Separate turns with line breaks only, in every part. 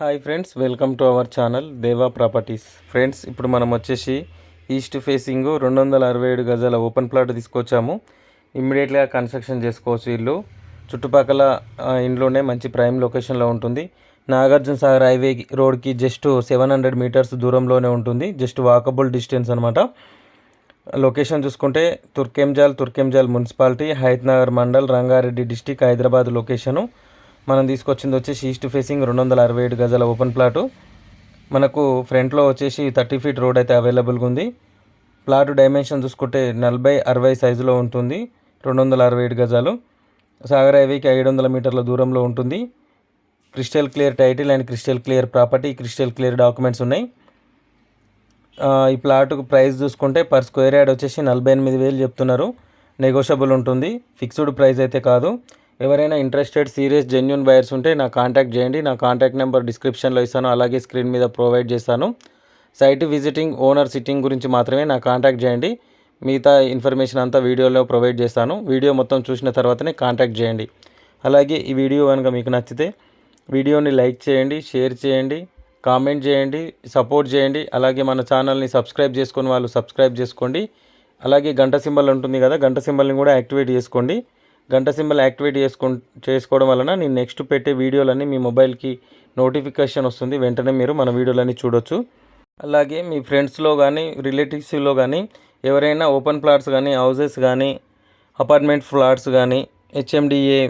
Hi friends welcome to our channel Deva properties. Friends ఇప్పుడు మనం వచ్చేసి ఈస్ట్ ఫేసింగ్ రెండు వందల అరవై ఏడు గజాల ఓపెన్ ప్లాట్ తీసుకొచ్చాము. ఇమ్మీడియట్గా కన్స్ట్రక్షన్ చేసుకోవచ్చు ఇల్లు. చుట్టుపక్కల ఇంట్లోనే మంచి ప్రైమ్ లొకేషన్లో ఉంటుంది. నాగార్జున సాగర్ హైవే రోడ్కి జస్ట్ సెవెన్ హండ్రెడ్ మీటర్స్ దూరంలోనే ఉంటుంది. జస్ట్ వాకబుల్ డిస్టెన్స్ అనమాట లొకేషన్ చూసుకుంటే Turkayamjal Turkayamjal municipality Hayath Nagar mandal Rangareddy district Hyderabad location. మనం తీసుకొచ్చింది వచ్చేసి ఈస్ట్ ఫేసింగ్ రెండు వందల అరవై ఏడు గజాల ఓపెన్ ప్లాటు మనకు ఫ్రంట్లో వచ్చేసి థర్టీ ఫీట్ రోడ్ అయితే అవైలబుల్గా ఉంది. ప్లాట్ డైమెన్షన్ చూసుకుంటే నలభై అరవై సైజులో ఉంటుంది. రెండు వందల అరవై ఏడు గజాలు. సాగర్ హైవేకి ఐదు వందల మీటర్ల దూరంలో ఉంటుంది. Crystal clear title and crystal clear property crystal clear documents ఉన్నాయి. ఈ ప్లాట్కు ప్రైస్ చూసుకుంటే పర్ స్క్వేర్ యార్డ్ వచ్చేసి నలభై ఎనిమిది వేలు చెప్తున్నారు. నెగోషియబుల్ ఉంటుంది. ఫిక్స్డ్ ప్రైస్ అయితే కాదు. ఎవరైనా ఇంట్రెస్టెడ్ సీరియస్ జెన్యున్ బయర్స్ ఉంటే నా కాంటాక్ట్ చేయండి. నా కాంటాక్ట్ నెంబర్ డిస్క్రిప్షన్లో ఇస్తాను. అలాగే స్క్రీన్ మీద ప్రొవైడ్ చేస్తాను. సైట్ విజిటింగ్ ఓనర్ సిట్టింగ్ గురించి మాత్రమే నా కాంటాక్ట్ చేయండి. మిగతా ఇన్ఫర్మేషన్ అంతా వీడియోలో ప్రొవైడ్ చేస్తాను. వీడియో మొత్తం చూసిన తర్వాతనే కాంటాక్ట్ చేయండి. అలాగే ఈ వీడియో కనుక మీకు నచ్చితే వీడియోని లైక్ చేయండి షేర్ చేయండి కామెంట్ చేయండి సపోర్ట్ చేయండి. అలాగే మన ఛానల్ని సబ్స్క్రైబ్ చేసుకుని వాళ్ళు సబ్స్క్రైబ్ చేసుకోండి. అలాగే గంట సింబల్ ఉంటుంది కదా గంట సింబల్ని కూడా యాక్టివేట్ చేసుకోండి. గంట సింబల్ యాక్టివేట్ చేసుకో చేసుకోవడం వలన నేను నెక్స్ట్ పెట్టే వీడియోలన్నీ మీ మొబైల్కి నోటిఫికేషన్ వస్తుంది. వెంటనే మీరు మన వీడియోలన్నీ చూడొచ్చు. అలాగే మీ ఫ్రెండ్స్లో కానీ రిలేటివ్స్లో కానీ ఎవరైనా ఓపెన్ ప్లాట్స్ కానీ హౌజెస్ కానీ అపార్ట్మెంట్ ఫ్లాట్స్ కానీ హెచ్ఎండిఏ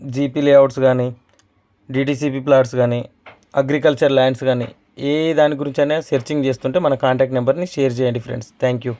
జీపీ లేఅవుట్స్ కానీ డిటీసీపీ ప్లాట్స్ కానీ అగ్రికల్చర్ ల్యాండ్స్ కానీ ఏ దాని గురించి అయినా సెర్చింగ్ చేస్తుంటే మన కాంటాక్ట్ నెంబర్ని షేర్ చేయండి ఫ్రెండ్స్. Thank you